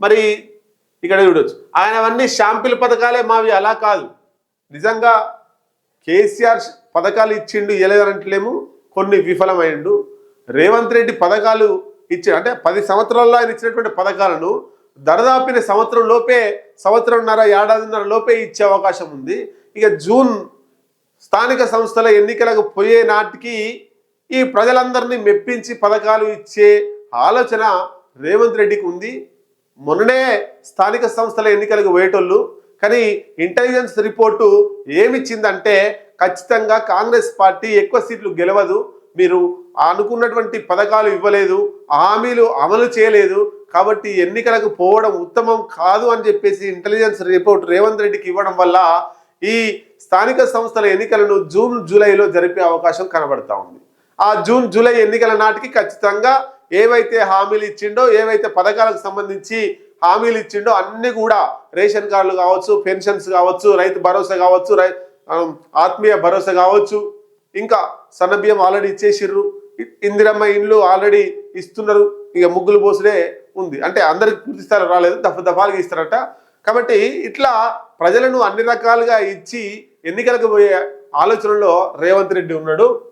మరి ఇక్కడ చూడొచ్చు. ఆయన అవన్నీ షాంపిల్ పథకాలే మావి అలా కాదు. నిజంగా కేసీఆర్ పథకాలు ఇచ్చిండు ఇవ్వలేదనట్లేము కొన్ని విఫలమైండు. రేవంత్ రెడ్డి పథకాలు ఇచ్చి అంటే పది సంవత్సరాల్లో ఆయన ఇచ్చినటువంటి పథకాలను దరదాపిన సంవత్సరం లోపే సంవత్సరంన్నర ఏడాదిన్నర లోపే ఇచ్చే అవకాశం ఉంది. ఇక జూన్ స్థానిక సంస్థల ఎన్నికలకు పోయే నాటికి ఈ ప్రజలందరినీ మెప్పించి పథకాలు ఇచ్చే ఆలోచన రేవంత్ రెడ్డికి ఉంది. మొన్ననే స్థానిక సంస్థల ఎన్నికలకు పోయేటోళ్ళు కానీ ఇంటెలిజెన్స్ రిపోర్టు ఏమిచ్చిందంటే ఖచ్చితంగా కాంగ్రెస్ పార్టీ ఎక్కువ సీట్లు గెలవదు మీరు అనుకున్నటువంటి పథకాలు ఇవ్వలేదు హామీలు అమలు చేయలేదు కాబట్టి ఎన్నికలకు పోవడం ఉత్తమం కాదు అని చెప్పేసి ఇంటెలిజెన్స్ రిపోర్ట్ రేవంత్ రెడ్డికి ఇవ్వడం వల్ల ఈ స్థానిక సంస్థల ఎన్నికలను జూన్ జూలైలో జరిపే అవకాశం కనబడతా ఉంది. ఆ జూన్ జూలై ఎన్నికల నాటికి ఖచ్చితంగా ఏవైతే హామీలు ఇచ్చిండో ఏవైతే పథకాలకు సంబంధించి హామీలు ఇచ్చిండో అన్ని కూడా రేషన్ కార్డులు కావచ్చు పెన్షన్స్ కావచ్చు రైతు భరోసా కావచ్చు రై ఆత్మీయ భరోసా కావచ్చు. ఇంకా సన్నబియ్యం ఆల్రెడీ ఇచ్చేసిర్రు. ఇందిరమ్మ ఇండ్లు ఆల్రెడీ ఇస్తున్నారు. ఇక ముగ్గులు పోసుడే ఉంది. అంటే అందరికి పూర్తి స్థాయిలో రాలేదు. దఫ దఫాలుగా ఇస్తారట. కాబట్టి ఇట్లా ప్రజలను అన్ని రకాలుగా ఇచ్చి ఎన్నికలకు పోయే ఆలోచనలో రేవంత్ రెడ్డి ఉన్నాడు.